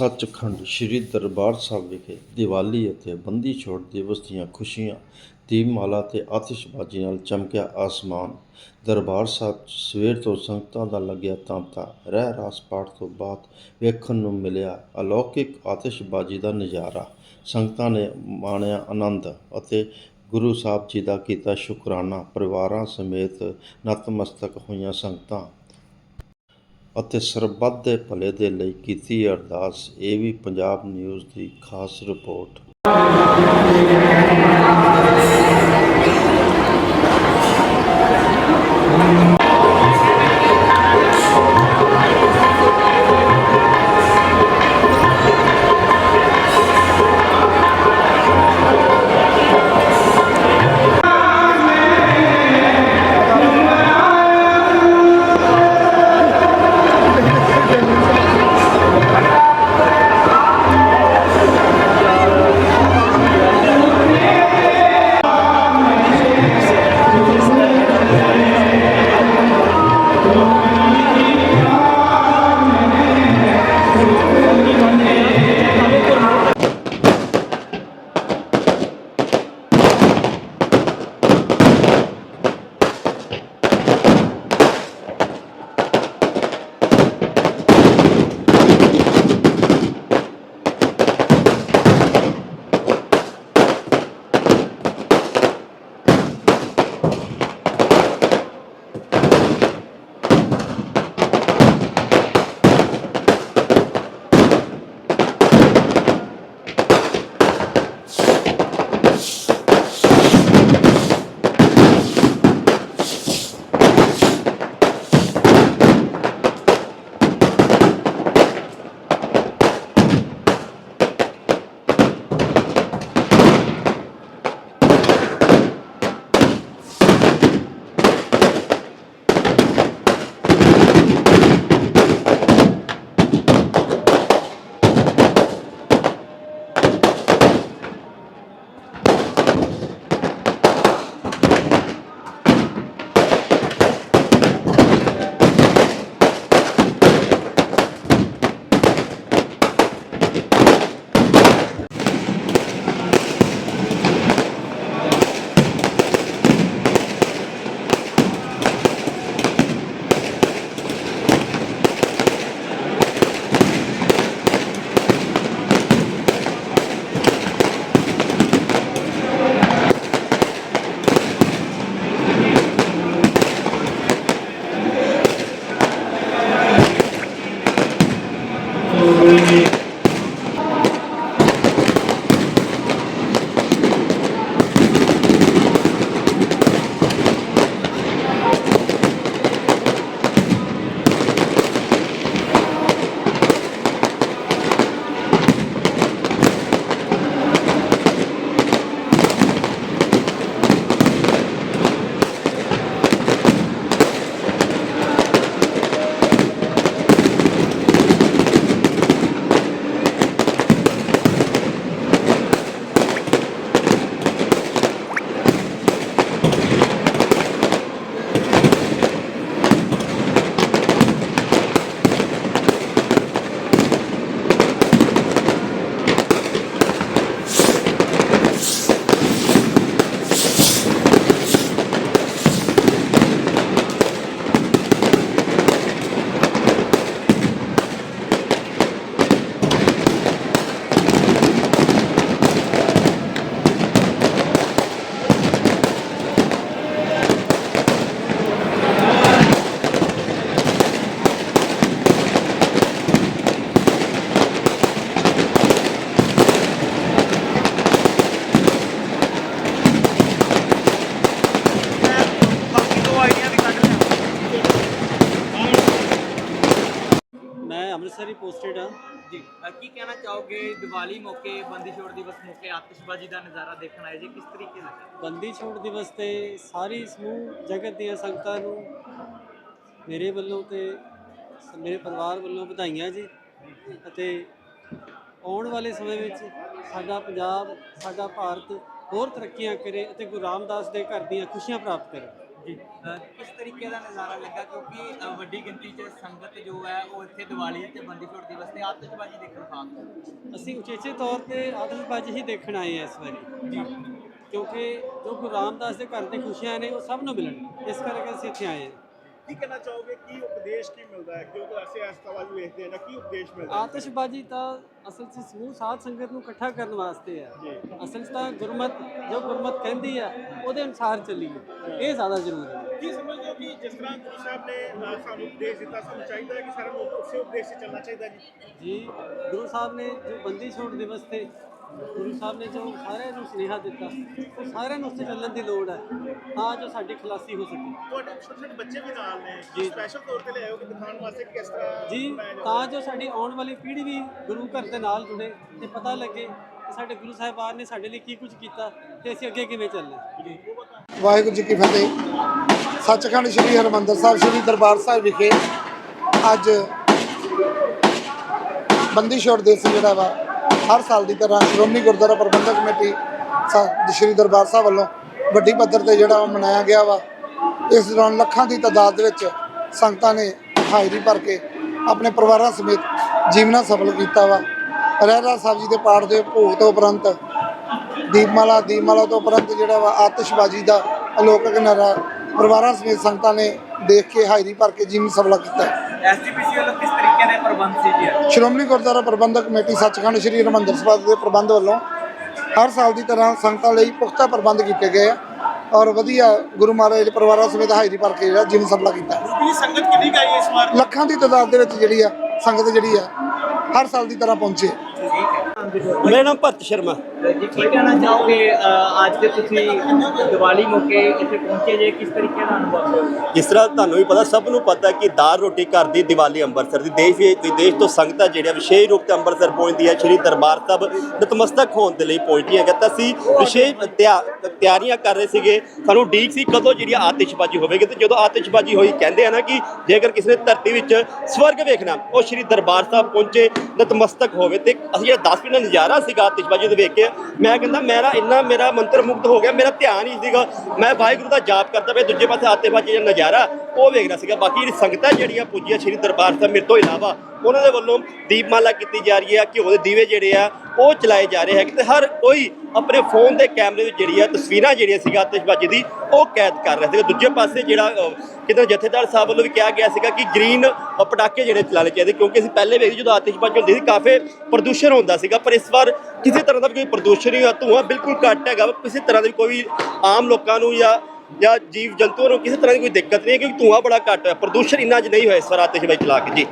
ਸੱਚਖੰਡ ਸ੍ਰੀ ਦਰਬਾਰ ਸਾਹਿਬ ਵਿਖੇ ਦੀਵਾਲੀ ਅਤੇ ਬੰਦੀ ਛੋੜ ਦਿਵਸ ਦੀਆਂ ਖੁਸ਼ੀਆਂ, ਦੀਪਮਾਲਾ ਤੇ ਆਤਿਸ਼ਬਾਜ਼ੀ ਨਾਲ ਚਮਕਿਆ ਆਸਮਾਨ। ਦਰਬਾਰ ਸਾਹਿਬ ਸਵੇਰ ਤੋਂ ਸੰਗਤਾਂ ਦਾ ਲੱਗਿਆ ਤਾਂਤਾ। ਰਹਿ ਰਾਸ ਪਾਠ ਤੋਂ ਬਾਅਦ ਵੇਖਣ ਨੂੰ ਮਿਲਿਆ ਅਲੌਕਿਕ ਆਤਿਸ਼ਬਾਜ਼ੀ ਦਾ ਨਜ਼ਾਰਾ। ਸੰਗਤਾਂ ਨੇ ਮਾਣਿਆ ਆਨੰਦ ਅਤੇ ਗੁਰੂ ਸਾਹਿਬ ਜੀ ਦਾ ਕੀਤਾ ਸ਼ੁਕਰਾਨਾ। ਪਰਿਵਾਰਾਂ ਸਮੇਤ ਨਤਮਸਤਕ ਹੋਈਆਂ ਸੰਗਤਾਂ ਅਤੇ ਸਰਬੱਤ ਦੇ ਭਲੇ ਦੇ ਲਈ ਕੀਤੀ ਅਰਦਾਸ। ਇਹ ਵੀ ਪੰਜਾਬ ਨਿਊਜ਼ ਦੀ ਖਾਸ ਰਿਪੋਰਟ। ਅੰਮ੍ਰਿਤਸਰੀ ਪੋਸਟਡ ਹਾਂ ਜੀ। ਅਹ ਕੀ ਕਹਿਣਾ ਚਾਹੋਗੇ ਦੀਵਾਲੀ ਮੌਕੇ ਬੰਦੀ ਛੋੜ ਦਿਵਸ ਮੌਕੇ ਆਤਿਸ਼ਬਾਜ਼ੀ ਦਾ ਨਜ਼ਾਰਾ ਦੇਖਣ ਆਏ ਜੀ? ਕਿਸ ਤਰੀਕੇ ਲੱਗਾ ਬੰਦੀ ਛੋੜ ਦਿਵਸ ਤੇ ਸਾਰੀ ਸਮੂਹ ਜਗਤ ਦੀਆਂ ਸੰਗਤਾਂ ਨੂੰ ਮੇਰੇ ਵੱਲੋਂ ਤੇ ਸ- ਮੇਰੇ ਪਰਿਵਾਰ ਵੱਲੋਂ ਵਧਾਈਆਂ ਜੀ। ਅਤੇ ਆਉਣ ਵਾਲੇ ਸਮੇਂ ਵਿੱਚ ਸਾਡਾ ਪੰਜਾਬ ਸਾਡਾ ਭਾਰਤ ਹੋਰ ਤਰੱਕੀਆਂ ਕਰੇ ਅਤੇ ਗੁਰੂ ਰਾਮਦਾਸ ਦੇ ਘਰ ਦੀਆਂ ਖੁਸ਼ੀਆਂ ਪ੍ਰਾਪਤ ਕਰੇ। ਜੀ। ਕਿਸ ਤਰੀਕੇ ਦਾ ਨਜ਼ਾਰਾ ਲੱਗਾ ਕਿਉਂਕਿ ਵੱਡੀ ਗਿਣਤੀ 'ਚ ਸੰਗਤ ਜੋ ਹੈ ਉਹ ਇੱਥੇ ਦੀਵਾਲੀ ਤੇ ਬੰਦੀ ਛੋੜ ਦਿਵਸ ਤੇ ਆਤਿਸ਼ਬਾਜ਼ੀ ਦੇਖਣ ਖਾਸ ਅਸੀਂ ਉਚੇਚੇ ਤੌਰ ਤੇ ਆਤਿਸ਼ਬਾਜ਼ੀ ਹੀ ਦੇਖਣ ਆਏ ਹਾਂ ਇਸ ਵਾਰੀ। ਜੀ। ਕਿਉਂਕਿ ਜੋ ਗੁਰੂ ਰਾਮਦਾਸ ਦੇ ਘਰ ਦੀ ਖੁਸ਼ੀਆਂ ਨੇ ਉਹ ਸਭ ਨੂੰ ਮਿਲਣ। ਇਸ ਕਰਕੇ ਅਸੀਂ ਇੱਥੇ ਆਏ ਹਾਂ। ਕੀ ਕਹਿਣਾ ਚਾਹੋਗੇ? ਕੀ ਉਪਦੇਸ਼ ਕੀ ਮਿਲਦਾ ਹੈ? ਕਿਉਂਕਿ ਅਸੀਂ ਇਸ ਤਵਾਜ ਵੇਖਦੇ ਹਾਂ ਨਾ ਕੀ ਉਪਦੇਸ਼ ਮਿਲਦਾ ਹੈ? ਆਤਿਸ਼ਬਾਜ਼ੀ ਤਾਂ ਅਸਲ 'ਚ ਸਮੂਹ ਸਾਧ ਸੰਗਤ ਨੂੰ ਇਕੱਠਾ ਕਰਨ ਵਾਸਤੇ ਹੈ। ਅਸਲ 'ਚ ਤਾਂ ਗੁਰਮਤ ਜੋ ਗੁਰਮਤ ਕਹਿੰਦੀ ਆ ਉਹਦੇ ਅਨੁਸਾਰ ਚੱਲੀਏ ਇਹ ਜ਼ਿਆਦਾ ਜ਼ਰੂਰੀ ਹੈ। ਕੀ ਸਮਝਦੇ ਹੋ ਕਿ ਜਿਸ ਤਰ੍ਹਾਂ ਗੁਰੂ ਸਾਹਿਬ ਨੇ ਅ, ਸਾਨੂੰ ਉਪਦੇਸ਼ ਦਿੱਤਾ ਸਾਨੂੰ ਚਾਹੀਦਾ ਹੈ ਕਿ ਸਾਰਿਆਂ ਨੂੰ ਉਸੇ ਉਪਦੇਸ਼ ਤੇ ਚੱਲਣਾ ਚਾਹੀਦਾ ਜੀ? ਜੀ ਗੁਰੂ ਸਾਹਿਬ ਨੇ ਜੋ ਬੰਦੀ ਛੋੜ ਦਿਵਸ ਤੇ ਗੁਰੂ ਸਾਹਿਬ ਨੇ ਜੋ ਸਾਰਿਆਂ ਨੂੰ ਸੁਨੇਹਾ ਦਿੱਤਾ ਉਹ ਸਾਰਿਆਂ ਨੂੰ ਉਸ ਤੇ ਚੱਲਣ ਦੀ ਲੋੜ ਹੈ ਤਾਂ ਜੋ ਸਾਡੀ ਖਲਾਸੀ ਹੋ ਸਕੇ। ਤੁਹਾਡੇ ਛੋਟੇ ਛੋਟੇ ਬੱਚੇ ਵੀ ਨਾਲ ਨੇ। ਸਪੈਸ਼ਲ ਤੌਰ ਤੇ ਲਿਆਓ ਕਿ ਦਿਖਾਉਣ ਵਾਸਤੇ ਕਿ ਕਿਸ ਤਰ੍ਹਾਂ ਜੀ ਤਾਂ ਜੋ ਸਾਡੀ ਆਉਣ ਵਾਲੀ ਪੀੜ੍ਹੀ ਵੀ ਗੁਰੂ ਘਰ ਦੇ ਨਾਲ ਜੁੜੇ ਤੇ ਪਤਾ ਲੱਗੇ ਕਿ ਸਾਡੇ ਗੁਰੂ ਸਾਹਿਬਾਨ ਨੇ ਸਾਡੇ ਲਈ ਕੀ ਕੁਝ ਕੀਤਾ ਤੇ ਅਸੀਂ ਅੱਗੇ ਕਿਵੇਂ ਚੱਲਣਾ ਵਾਹਿਗੁਰੂ ਜੀ ਕੀ ਫਤਿਹ। ਸੱਚਖੰਡ ਸ੍ਰੀ ਹਰਿਮੰਦਰ ਸਾਹਿਬ ਸ੍ਰੀ ਦਰਬਾਰ ਸਾਹਿਬ ਵਿਖੇ ਅੱਜ ਬੰਦੀ ਛੋੜ ਦਿਵਸ ਜਿਹੜਾ ਵਾ ਹਰ ਸਾਲ ਦੀ ਤਰ੍ਹਾਂ ਸ਼੍ਰੋਮਣੀ ਗੁਰਦੁਆਰਾ ਪ੍ਰਬੰਧਕ ਕਮੇਟੀ ਸਾ- ਸ੍ਰੀ ਦਰਬਾਰ ਸਾਹਿਬ ਵੱਲੋਂ ਵੱਡੀ ਪੱਧਰ ਤੇ ਜਿਹੜਾ ਉਹ ਮਨਾਇਆ ਗਿਆ ਵਾ। ਇਸ ਦੌਰਾਨ ਲੱਖਾਂ ਦੀ ਤਾਦਾਦ ਦੇ ਵਿੱਚ ਸੰਗਤਾਂ ਨੇ ਹਾਜ਼ਰੀ ਭਰ ਕੇ ਆਪਣੇ ਪਰਿਵਾਰਾਂ ਸਮੇਤ ਜੀਵਨਾ ਸਫਲ ਕੀਤਾ ਵਾ। ਰਹਿਰਾ ਸਾਹਿਬ ਜੀ ਦੇ ਪਾਠ ਦੇ ਭੋਗ ਤੋਂ ਉਪਰੰਤ, ਦੀਪਮਾਲਾ ਦੀਪਮਾਲਾ ਤੋਂ ਉਪਰੰਤ ਜਿਹੜਾ ਵਾ ਆਤਿਸ਼ਬਾਜ਼ੀ ਦਾ ਅਲੋਕਕ ਨਾਰਾ ਪਰਿਵਾਰਾਂ ਸਮੇਤ ਸੰਗਤਾਂ ਨੇ ਦੇਖ ਕੇ ਹਾਜ਼ਰੀ ਭਰ ਕੇ ਜੀਵਨ ਸਫਲਾ ਕੀਤਾ। ਐਸਜੀਪੀਸੀ ਵੱਲੋਂ ਕਿਸ ਤਰੀਕੇ ਦੇ ਪ੍ਰਬੰਧ ਸੀ ਜੀ? ਸ਼੍ਰੋਮਣੀ ਗੁਰਦੁਆਰਾ ਪ੍ਰਬੰਧਕ ਕਮੇਟੀ ਸੱਚਖੰਡ ਸ੍ਰੀ ਹਰਿਮੰਦਰ ਸਾਹਿਬ ਦੇ ਪ੍ਰਬੰਧ ਵੱਲੋਂ ਹਰ ਸਾਲ ਦੀ ਤਰ੍ਹਾਂ ਸੰਗਤਾਂ ਲਈ ਪੁਖਤਾ ਪ੍ਰਬੰਧ ਕੀਤੇ ਗਏ ਆ ਔਰ ਵਧੀਆ ਗੁਰੂ ਮਹਾਰਾਜ ਦੇ ਪਰਿਵਾਰਾਂ ਸਮੇਤ ਹਾਜ਼ਰੀ ਭਰ ਕੇ ਜਿਹੜਾ ਜੀਵਨ ਸਫਲਾ ਕੀਤਾ ਵੀ ਸੰਗਤ ਕਿੰਨੀ ਗਈ ਇਸ ਵਾਰ? ਲੱਖਾਂ ਦੀ ਤਾਦਾਦ ਦੇ ਵਿੱਚ ਜਿਹੜੀ ਆ ਸੰਗਤ ਜਿਹੜੀ ਆ ਹਰ ਸਾਲ ਦੀ ਤਰ੍ਹਾਂ ਪਹੁੰਚੇ ਮੇਰਾ ਨਾਮ ਭਰਤ ਸ਼ਰਮਾ। ਜੀ ਕੀ ਕਹਿਣਾ ਚਾਹੋਗੇ ਅੱਜ ਦੇ ਤੁਸੀਂ ਦੀਵਾਲੀ ਮੌਕੇ ਇੱਥੇ ਪਹੁੰਚੇ ਜੇ ਕਿਸ ਤਰੀਕੇ ਦਾ ਅਨੁਭਵ ਹੈ ਜਿਸ ਤਰ੍ਹਾਂ ਤੁਹਾਨੂੰ ਵੀ ਪਤਾ ਸਭ ਨੂੰ ਪਤਾ ਕਿ ਦਾਲ ਰੋਟੀ ਘਰ ਦੀ ਦੀਵਾਲੀ ਅੰਮ੍ਰਿਤਸਰ ਦੀ ਦੇਸ਼ ਵਿਦੇਸ਼ ਤੋਂ ਸੰਗਤਾਂ ਜਿਹੜੀਆਂ ਵਿਸ਼ੇਸ਼ ਰੂਪ ਤੇ ਅੰਮ੍ਰਿਤਸਰ ਪਹੁੰਚਦੀ ਹੈ ਸ਼੍ਰੀ ਦਰਬਾਰ ਸਾਹਿਬ ਨਤਮਸਤਕ ਹੋਣ ਦੇ ਲਈ ਪਹੁੰਚਦੀਆਂ ਹੈ ਤਾਂ ਅਸੀਂ ਵਿਸ਼ੇਸ਼ ਤਿਆ- ਤਿਆਰੀਆਂ ਕਰ ਰਹੇ ਸੀਗੇ। ਸਾਨੂੰ ਉਡੀਕ ਸੀ ਕਦੋਂ ਜਿਹੜੀ ਆਤਿਸ਼ਬਾਜ਼ੀ ਹੋਵੇਗੀ ਤੇ ਜਦੋਂ ਆਤਿਸ਼ਬਾਜ਼ੀ ਹੋਈ ਕਹਿੰਦੇ ਆ ਨਾ ਕਿ ਜੇਕਰ ਕਿਸੇ ਨੇ ਧਰਤੀ ਵਿੱਚ ਸਵਰਗ ਵੇਖਣਾ ਉਹ ਸ਼੍ਰੀ ਦਰਬਾਰ ਸਾਹਿਬ ਪਹੁੰਚੇ ਨਤਮਸਤਕ ਹੋਵੇ ਤੇ ਅਸੀਂ ਜਿਹੜਾ 10 ਮਿੰਟ ਨਜ਼ਾਰਾ ਸੀਗਾ ਆਤਿਸ਼ਬਾਜ਼ੀ ਨੂੰ ਵੇਖ ਕੇ। ਮੈਂ ਕਹਿੰਦਾ, ਮੇਰਾ ਇੰਨਾ, ਮੇਰਾ ਮੰਤਰ ਮੁਕਤ ਹੋ ਗਿਆ, ਮੇਰਾ ਧਿਆਨ ਹੀ ਸੀਗਾ। ਮੈਂ ਵਾਹਿਗੁਰੂ ਦਾ ਜਾਪ ਕਰਦਾ ਪਿਆ, ਦੂਜੇ ਪਾਸੇ ਆਤਿਸ਼ਬਾਜ਼ੀ ਦਾ ਨਜ਼ਾਰਾ ਉਹ ਵੇਖਦਾ ਸੀਗਾ। ਬਾਕੀ ਜਿਹੜੀ ਸੰਗਤਾਂ ਜਿਹੜੀਆਂ ਪੁੱਜੀਆਂ ਸ਼੍ਰੀ ਦਰਬਾਰ ਸਾਹਿਬ ਮੇਰੇ ਤੋਂ ਇਲਾਵਾ, ਉਹਨਾਂ ਦੇ ਵੱਲੋਂ ਦੀਪਮਾਲਾ ਕੀਤੀ ਜਾ ਰਹੀ ਹੈ, ਘਿਓ ਦੇ ਦੀਵੇ ਜਿਹੜੇ ਆ, ਉਹ ਚਲਾਏ ਜਾ ਰਹੇ ਹੈਗੇ ਤੇ ਹਰ ਕੋਈ ਆਪਣੇ ਫੋਨ ਦੇ ਕੈਮਰੇ ਵਿੱਚ ਜਿਹੜੀ ਆ ਤਸਵੀਰਾਂ ਜਿਹੜੀਆਂ ਸੀਗਾ ਆਤਿਸ਼ਬਾਜ਼ੀ ਦੀ ਉਹ ਕੈਦ ਕਰ ਰਿਹਾ ਸੀਗਾ। ਦੂਜੇ ਪਾਸੇ ਜਿਹੜਾ ਅਹ, ਕਿਤੇ ਜਥੇਦਾਰ ਸਾਹਿਬ ਵੱਲੋਂ ਵੀ ਕਿਹਾ ਗਿਆ ਸੀਗਾ ਕਿ ਗ੍ਰੀਨ ਪਟਾਕੇ ਜਿਹੜੇ ਚਲਾਣੇ ਚਾਹੀਦੇ ਕਿਉਂਕਿ ਅਸੀਂ ਪਹਿਲੇ ਵੇਖਦੇ ਜਦੋਂ ਆਤਿਸ਼ਬਾਜ਼ੀ ਹੁੰਦੀ ਸੀ ਕਾਫੀ ਪ੍ਰਦੂਸ਼ਣ ਹੁੰਦਾ ਸੀਗਾ ਪਰ ਇਸ ਵਾਰ ਕਿਸੇ ਤਰ੍ਹਾਂ ਦਾ ਵੀ ਕੋਈ ਪ੍ਰਦੂਸ਼ਣ ਨਹੀਂ ਹੋਇਆ ਧੂੰਆਂ ਬਿਲਕੁਲ ਘੱਟ ਹੈਗਾ ਕਿਸੇ ਤਰ੍ਹਾਂ ਦੀ ਕੋਈ ਆਮ ਲੋਕਾਂ ਨੂੰ ਜਾਂ ਜਾਂ ਜੀਵ ਜੰਤੂਆਂ ਨੂੰ ਕਿਸੇ ਤਰ੍ਹਾਂ ਦੀ ਕੋਈ ਦਿੱਕਤ ਨਹੀਂ ਹੈ ਕਿਉਂਕਿ ਧੂੰਆਂ ਬੜਾ ਘੱਟ ਹੈ। ਪ੍ਰਦੂਸ਼ਣ ਇੰਨਾ ਜ ਨਹੀਂ ਹੋਇਆ ਇਸ ਵਾਰ ਆਤਿਸ਼ਬਾਜ਼ੀ ਚਲਾ ਕੇ। ਜੀ।